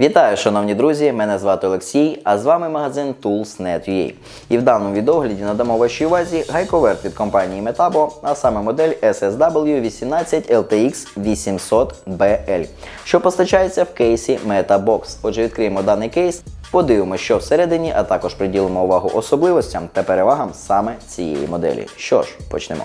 Вітаю, шановні друзі! Мене звати Олексій, а з вами магазин Tools.net.ua. І в даному відогляді надамо вашій увазі гайковерт від компанії Metabo, а саме модель SSW 18 LTX 800 BL, що постачається в кейсі MetaBox. Отже, відкриємо даний кейс, подивимося, що всередині, а також приділимо увагу особливостям та перевагам саме цієї моделі. Що ж, почнемо.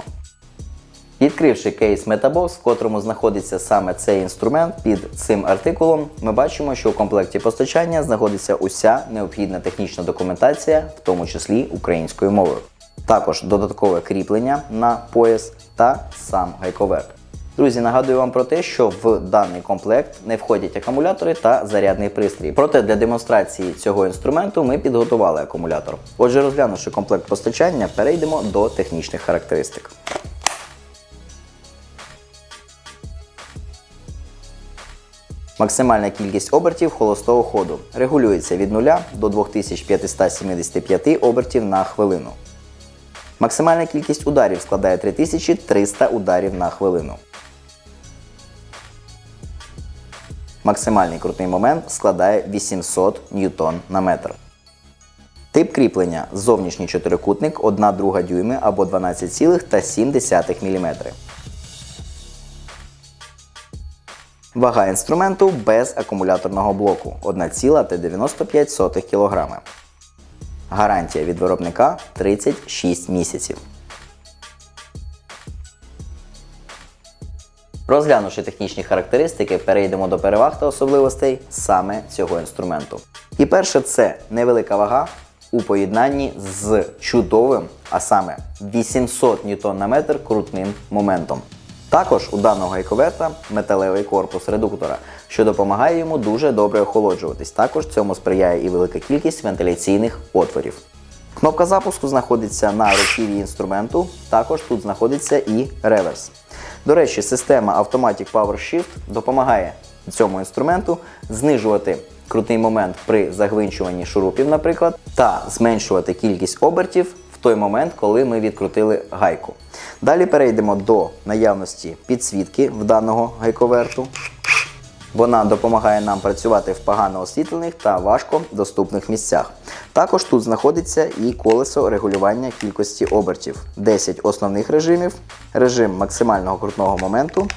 Відкривши кейс Metabox, в котрому знаходиться саме цей інструмент під цим артикулом, ми бачимо, що у комплекті постачання знаходиться уся необхідна технічна документація, в тому числі українською мовою. Також додаткове кріплення на пояс та сам гайковерт. Друзі, нагадую вам про те, що в даний комплект не входять акумулятори та зарядний пристрій. Проте для демонстрації цього інструменту ми підготували акумулятор. Отже, розглянувши комплект постачання, перейдемо до технічних характеристик. Максимальна кількість обертів холостого ходу регулюється від 0 до 2575 обертів на хвилину. Максимальна кількість ударів складає 3300 ударів на хвилину. Максимальний крутний момент складає 800 ньютон на метр. Тип кріплення зовнішній чотирикутник 1 друга дюйми або 12,7 мм. Вага інструменту без акумуляторного блоку 1,95 кг. Гарантія від виробника 36 місяців. Розглянувши технічні характеристики, перейдемо до переваг та особливостей саме цього інструменту. І перше це невелика вага у поєднанні з чудовим, а саме 800 Нм крутним моментом. Також у даного гайковерта металевий корпус редуктора, що допомагає йому дуже добре охолоджуватись. Також цьому сприяє і велика кількість вентиляційних отворів. Кнопка запуску знаходиться на руків'ї інструменту, також тут знаходиться і реверс. До речі, система Automatic Power Shift допомагає цьому інструменту знижувати крутий момент при загвинчуванні шурупів, наприклад, та зменшувати кількість обертів той момент, коли ми відкрутили гайку. Далі перейдемо до наявності підсвітки в даного гайковерту. Вона допомагає нам працювати в погано освітлених та важко доступних місцях. Також тут знаходиться і колесо регулювання кількості обертів, 10 основних режимів, режим максимального крутного моменту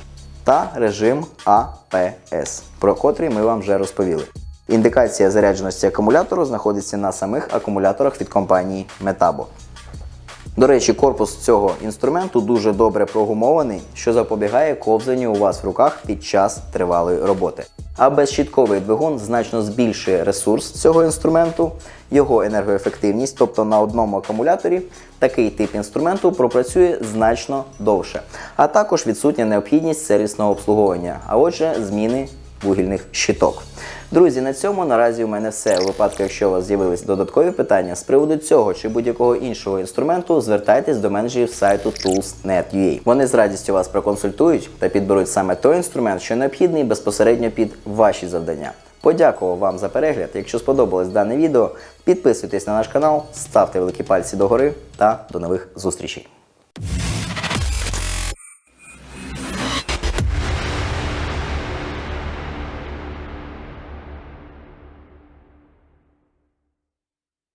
та режим APS, про котрий ми вам вже розповіли. Індикація зарядженості акумулятору знаходиться на самих акумуляторах від компанії Metabo. До речі, корпус цього інструменту дуже добре прогумований, що запобігає ковзанню у вас в руках під час тривалої роботи. А безщітковий двигун значно збільшує ресурс цього інструменту, його енергоефективність, тобто на одному акумуляторі такий тип інструменту пропрацює значно довше, а також відсутня необхідність сервісного обслуговування, а отже, зміни вугільних щиток. Друзі, на цьому наразі у мене все. У випадку, якщо у вас з'явились додаткові питання з приводу цього чи будь-якого іншого інструменту, звертайтесь до менеджерів сайту Tools.net.ua. Вони з радістю вас проконсультують та підберуть саме той інструмент, що необхідний безпосередньо під ваші завдання. Подякував вам за перегляд. Якщо сподобалось дане відео, підписуйтесь на наш канал, ставте великі пальці догори та до нових зустрічей.